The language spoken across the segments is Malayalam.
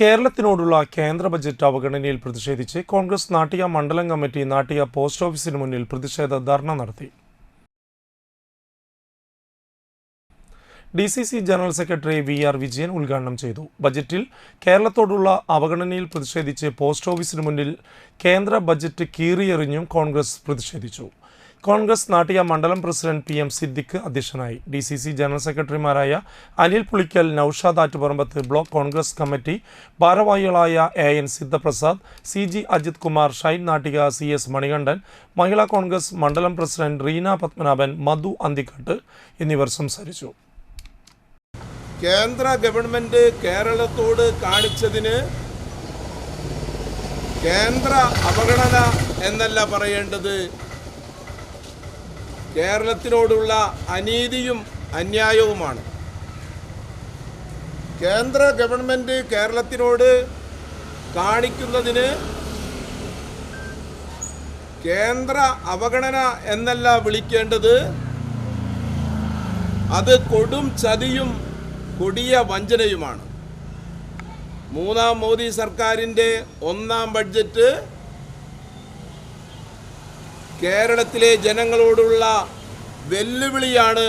കേരളത്തിനോടുള്ള കേന്ദ്ര ബജറ്റ് അവഗണനയിൽ പ്രതിഷേധിച്ച് കോൺഗ്രസ് നാട്ടിക മണ്ഡലം കമ്മിറ്റി നാട്ടിക പോസ്റ്റ് ഓഫീസിന് മുന്നിൽ പ്രതിഷേധ ധർണ നടത്തി. D C C general secretary V R Vijayan ഉദ്ഘാടനം ചെയ്തു. ബജറ്റിൽ കേരളത്തോടുള്ള അവഗണനയിൽ പ്രതിഷേധിച്ച് പോസ്റ്റ് ഓഫീസിന് മുന്നിൽ കേന്ദ്ര ബജറ്റ് കീറിയെറിഞ്ഞും കോൺഗ്രസ് പ്രതിഷേധിച്ചു. കോൺഗ്രസ് നാട്ടിക മണ്ഡലം പ്രസിഡന്റ് പി എം സിദ്ദിഖ് അധ്യക്ഷനായി. ഡി സി സി ജനറൽ സെക്രട്ടറിമാരായ അനിൽ പുളിക്കൽ നൌഷാദ് ആറ്റുപറമ്പത്ത് ബ്ലോക്ക് കോൺഗ്രസ് കമ്മിറ്റി ഭാരവാഹികളായ A N Sidhaprasad C G Ajith Kumar Shine Nattika C S Manikandan Mahila Congress മണ്ഡലം പ്രസിഡന്റ് റീന പത്മനാഭൻ മധു അന്തിക്കാട്ട് എന്നിവർ സംസാരിച്ചു. കേന്ദ്ര ഗവൺമെന്റ് കേരളത്തോട് കാണിച്ചതിന് കേന്ദ്ര അവഗണന എന്നല്ല പറയേണ്ടത്. കേരളത്തിനോടുള്ള അനീതിയും അന്യായവുമാണ്. കേന്ദ്ര ഗവൺമെന്റ് കേരളത്തിനോട് കാണിക്കുന്നതിന് കേന്ദ്ര അവഗണന എന്നല്ല വിളിക്കേണ്ടത്. അത് കൊടും ചതിയും കൊടിയ വഞ്ചനയുമാണ്. മൂന്നാം മോദി സർക്കാരിന്റെ ഒന്നാം ബഡ്ജറ്റ് കേരളത്തിലെ ജനങ്ങളോടുള്ള വെല്ലുവിളിയാണ്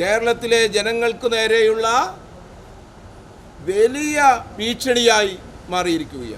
കേരളത്തിലെ ജനങ്ങൾക്ക് നേരെയുള്ള വലിയ ഭീഷണിയായി മാറിയിരിക്കുകയാണ്.